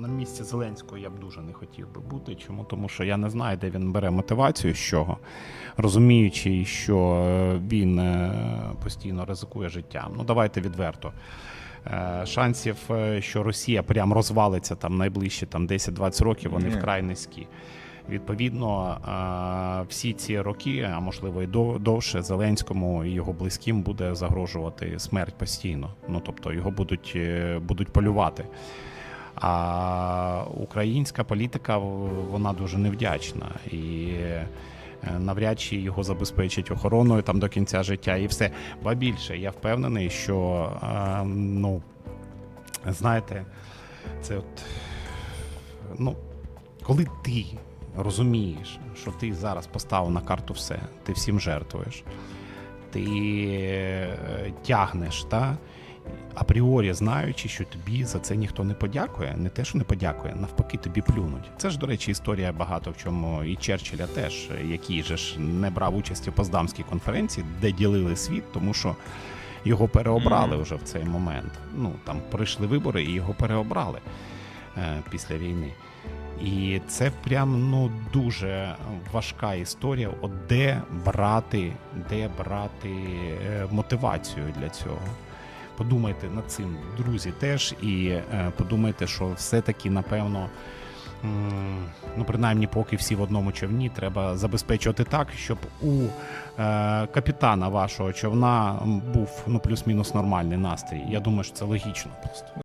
на місці Зеленського я б дуже не хотів би бути. Чому? Тому що я не знаю, де він бере мотивацію, з чого, розуміючи, що е, він е, постійно ризикує життям. Ну давайте відверто. Е, Шансів, що Росія прям розвалиться там найближчі там 10-20 років, вони вкрай низькі. Відповідно, всі ці роки, а можливо і дов- довше, Зеленському і його близьким буде загрожувати смерть постійно. Ну тобто його будуть, будуть полювати. А українська політика вона дуже невдячна і е, навряд чи його забезпечать охороною там до кінця життя і все. Ба більше, я впевнений, що е, ну знаєте, це от ну, коли ти розумієш, що ти зараз поставив на карту все, ти всім жертвуєш, ти е, тягнеш, та? Апріорі знаючи, що тобі за це ніхто не подякує, не те, що не подякує, навпаки, тобі плюнуть. Це ж, до речі, історія багато в чому і Черчилля теж, який же ж не брав участі в Поздамській конференції, де ділили світ, тому що його переобрали вже в цей момент. Ну там прийшли вибори і його переобрали е, після війни. І це прям ну дуже важка історія. От де брати, де брати е, мотивацію для цього. Подумайте над цим, друзі, теж, і е, подумайте, що все-таки, напевно, ну, принаймні, поки всі в одному човні, треба забезпечувати так, щоб у е, капітана вашого човна був ну, плюс-мінус нормальний настрій. Я думаю, що це логічно просто.